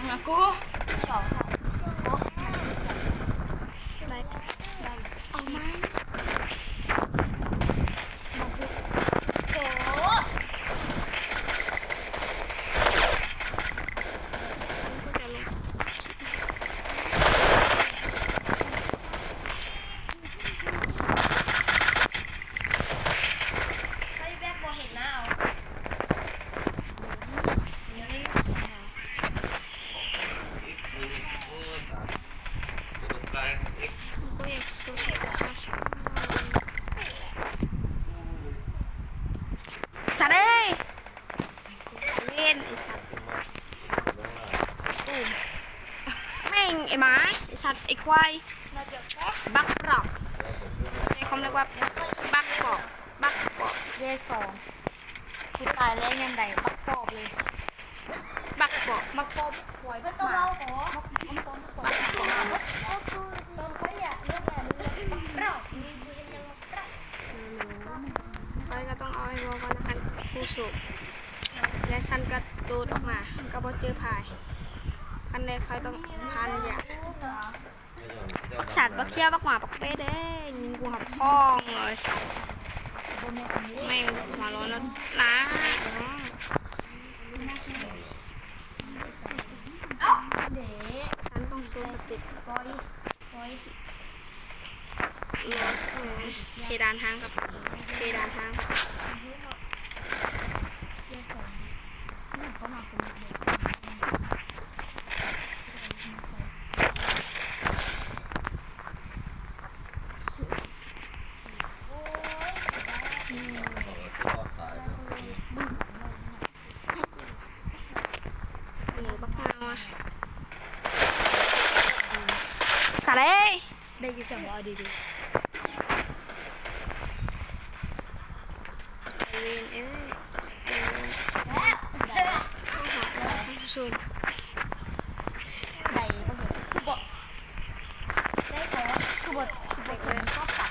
งนะกูองครั้ ควายบักปรอบในคอมเรียกว่าบักปอบบักปอบเย่สองกูตายแล้วยังไงบักปอบเลยบักปอบบักปอบหวยบักมาบักมันต้นปอบบักปอบต้นเขาอยากเลือกแบบนี้บักปอบคอยก็ต้องเอาไอ้วอลก่อนนะคะผู้สูบและฉันก็ตูดออกมาก็บอเจอพายคันใดคอยต้องพานอย่าง บักสัตว์บักเคี้ยวบักหมาบักเป้เด้งกูหับพ้องเลยสัตว์แม่งหัวร้อนแล้วนะเนาเด๋ฉันต้องสู้สติก้อยก้อยเออเพดานทางครับเพดานทางเขามาคนเดียว หนูบักนาวอะสัตว์เอ้ย ได้ยินเสียงว่า ดีดีเวนเอ้ยสุดได้ก็เหมือนคือบทได้ขอคือบทคือบทคนก็ปัด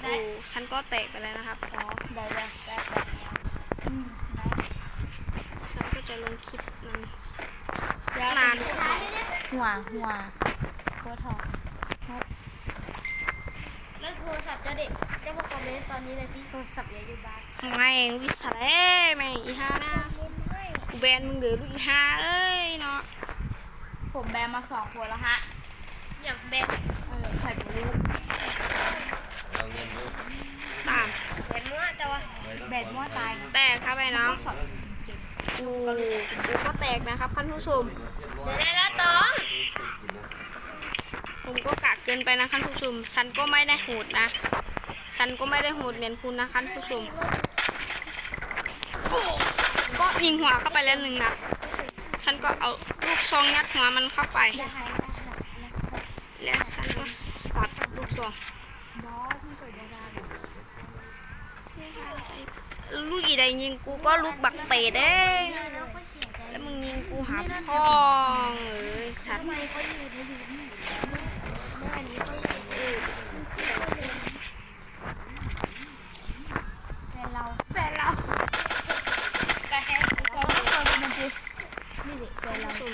โอ้ฉันก็แตกไปแล้วนะครับอ๋อได้ได้ได้ได้อืมได้ฉันก็จะลงคลิปนั้นยาวนานหัวหัวโคตรทองแล้ว โทรศัพท์เจ้าเด็กเจ้ามาคอมเมนต์ตอนนี้เลยที่โทรศัพท์เยอะอยู่บ้านแม่งวิสัตว์เอ้ยแม่งอีห้านะกูแบนมึงเดือลูกอีห้าเอ้ยเนาะผมแบนมาสองคนแล้วฮะอยากแบนเออไข่บุลูกตามแบนมั่วแต่ว่าแบนมั่วตายแตกครับไอ้น้องช็อตกูกูก็แตกนะครับท่านผู้ชมเดี๋ยวได้ นไปนะท่านผู้ชมฉันก็ไม่ได้โหดนะ ฉันก็ไม่ได้โหดเหมือนคุณนะท่านผู้ชมก็ยิงหัวเข้าไปแล้วหนึ่งนัดฉันก็เอาลูกซองยัดหัวมันเข้าไป แล้วฉันก็ปัดลูกซองลูกอีใดยิงกูก็ลูกบักเปดเด้แล้วก็เสียใจแล้วมึงยิงกูหาพ่องเอ้ยสัตว์ แฟนเราแฟนเรากระแทกเราไม่เคยเป็นจริงนี่ดิแฟนเราเดี๋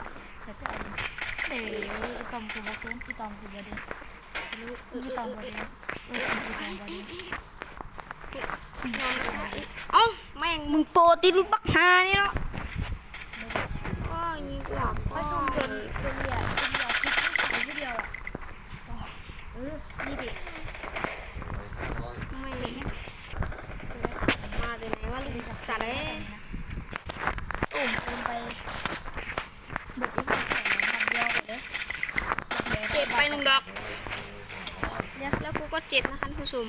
ยวใครเป็นเดี๋ยวไอ้ตอมกูมาเพิ่มพี่ตอมกูมาดิพี่ตอมมาดิเออพี่ตอมมาดิเอ้าแม่งมึงโปรตีลูกบักฮานี่เนาะก็ยิงกูหาพ่ ไม่ อ ชม ง จนจนเดียวจนเดียวคิดไม่ถึงทีเดียวอะเออนี่ดิ ไม่มาแต่ไหนว่าลูกสัตว์เอ้ย โอ้มลงไปเด็กที่ผมใส่มันเดียวเลย เจ็บไปหนึ่งดอกแล้วแล้วกูก็เจ็บนะท่านผู้ชม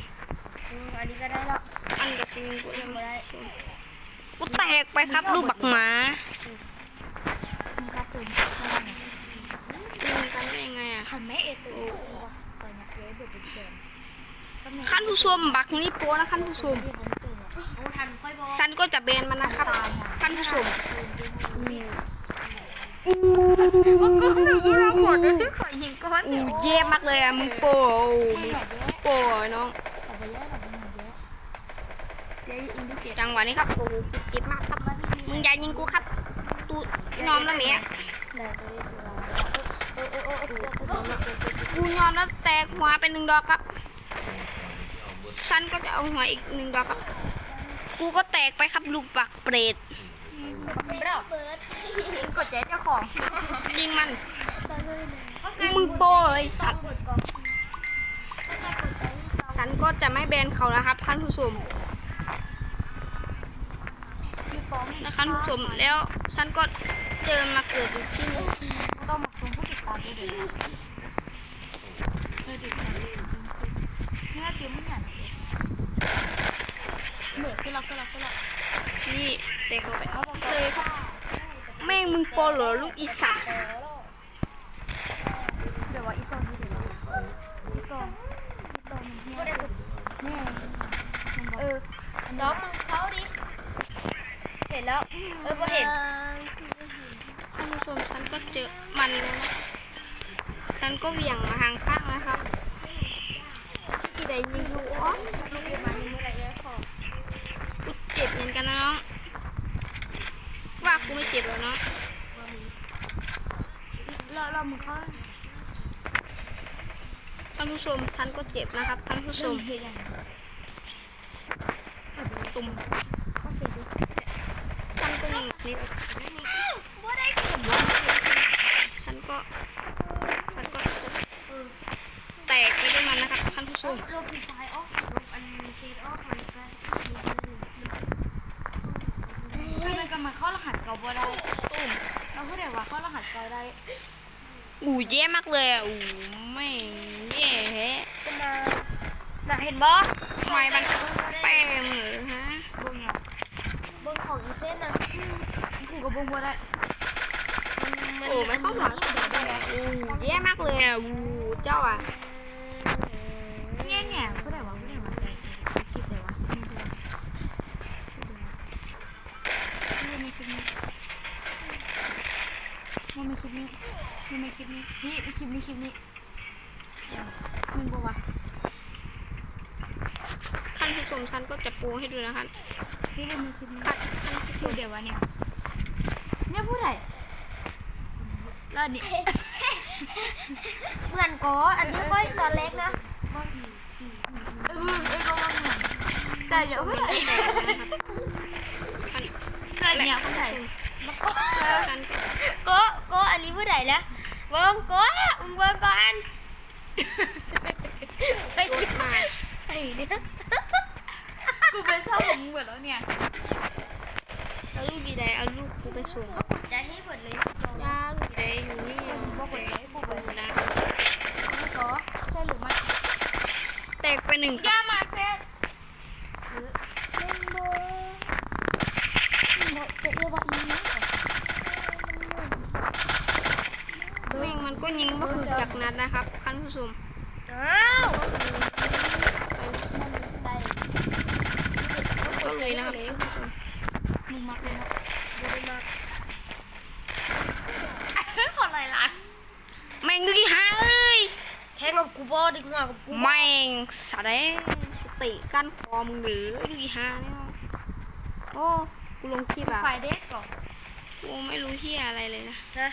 อันนี้ก็ได้แล้วอันกับชิงกูเลยไม่ได้กูแตกไปครับลูกบักหมามีกระตุ้นยิงกันได้ยังไงอะขันไม่เอตูตัวเนี้ยเจ๊เดือดเป็นแสนท่านผู้ชมบักนี่โปรนะท่านผู้ชมโอ้ทันค่อยบอกฉันก็จะเบนมันนะครับท่านผู้ชมเราขอด้วยขอยิงก้อนอู้เย่มากเลยอะมึงโปรมึงแบบเยอะโปรน้อง ขอไปเยอะแบบนี้เยอะเจ๊อินดิเกต จังหวะนี้ครับโอ้โหเจ็บมากครับ มึงอย่ายิงกูครับตูยอมแล้วเนี้ยได้ตัวนี้คือเราเออเออเออเออเออกูยอมแล้วแตกหัวเป็นหนึ่งดอกครับฉันก็จะเอาหัวอีกหนึ่งดอกครับ กูก็แตกไปครับลูกบักเปรตเปิดกดเจ๊เจ้าของยิงมันมึงโปรเลยสัตว์ฉันก็จะไม่แบนเขานะครับท่านผู้ชมยูป้อม นะคะผู้ชมแล้วฉันก็เจอมาเกิดอยู่ที่ต้องมาชมผู้ติดตามด้วยนะเนื้อจิ้มเนี่ยเหนื่อยขึ้นแล้วขึ้นแล้วขึ้นแล้วนี่เด็กเขาไปเขาบอกเลยแม่งมึงโปเหรอลูกอีสัตว์เดี๋ยวว่าอีตองอีตองอีตองมันเนี่ยเออน้องมึง นแล้ว เออพอเห็นท่านผู้ชมฉันก็เจอมันแล้วนะฉันก็เหวี่ยงมาทางข้างนะครับที่ใดยิงดูอ๋อลูกเก็บมานี่เมื่อไหรจะขอกูเจ็บเหมือนกันนะน้องว่ากูไม่เจ็บแล้วเนาะเราเรามึงเขาท่านผู้ชมฉันก็เจ็บนะครับท่านผู้ชสุ่มมเฮ็ดยังไงตุ่มก็เสร็จดู ฉันก็ยิงนิดว่าได้เข็มฉันก็ฉันก็จะแตกไปด้วยมันนะครับท่านผู้ชมลบปีไฟออกลบอันเซตออกคนก็ทำไมกันมาเข้ารหัสเก่าบ่ได้ตุ่มเราพูดได้ว่าเข้ารหัสเก่าได้อูแย่มากเลยอะอูไม่งแย่แฮะเป็นนาน่ะเห็นบ่ทำไมมันแป้งเหรอฮะ เบิ่งอะ เบิ้งของอีเส้นน่ะ กูก็เบิ่งบ่ได้ โอ้ไม่เข้าหลังอูแย่มากเลยอะอูเจ้าอะแง่แง่พูดได้ว่าพูดได้ว่าใจคิดได้ว่าไม่รู้ว่ไม่คิดนี้ไม่คิดนี้มันไม่คิดนี้นี่คลิปนี้คลิปนี้มึงบอกว่าท่านผู้ชมฉันก็จะปูให้ดูนะคะนี่มันมีคลิปนี้คัดพูดเดี๋ยววะเนี่ยเนี่ยพูดได้แล้วนี่ เหมือนโกอันนี้ค่อยตอนเล็กนะเออเออก็ว่าเหมือนแต่เดี๋ยวพูดได้แต่นกันเนี่ยพูดได้โกโกอันนี้ผู้ใดแล้วเบิ้งโกมึงเบิ้งก่อนไปก็กดมาไอ้เนี่ยกูเป็นเศร้าของมึงหมดแล้วเนี่ยเอาลูกดีใดเอาลูกกูไปส่งจะให้หมดเลยย่าลูกดีใดอยู่ นี่บอกไปบอกไปนะไม่ก็ใช่หรือไม่แตกไปหนึ่งครับ ย่ามาเซ็ต แม่งมันก็ยิงก็คือจากนัดนะครับท่านผู้ชม อ้าว ก็เลยนะครับ มึงมักเลยนะ ขอลายล้าน แม่งดูดิฮะเอ้ย แทง กับกูบอดีกว่ากับกูแม่งสะเด้สติกั้นคอมึงหรือดูดิฮะเนี่ยโอ้กูลงคลิปอะไฟเด็กก่อนกูไม่รู้เฮียอะไรเลยนะนะ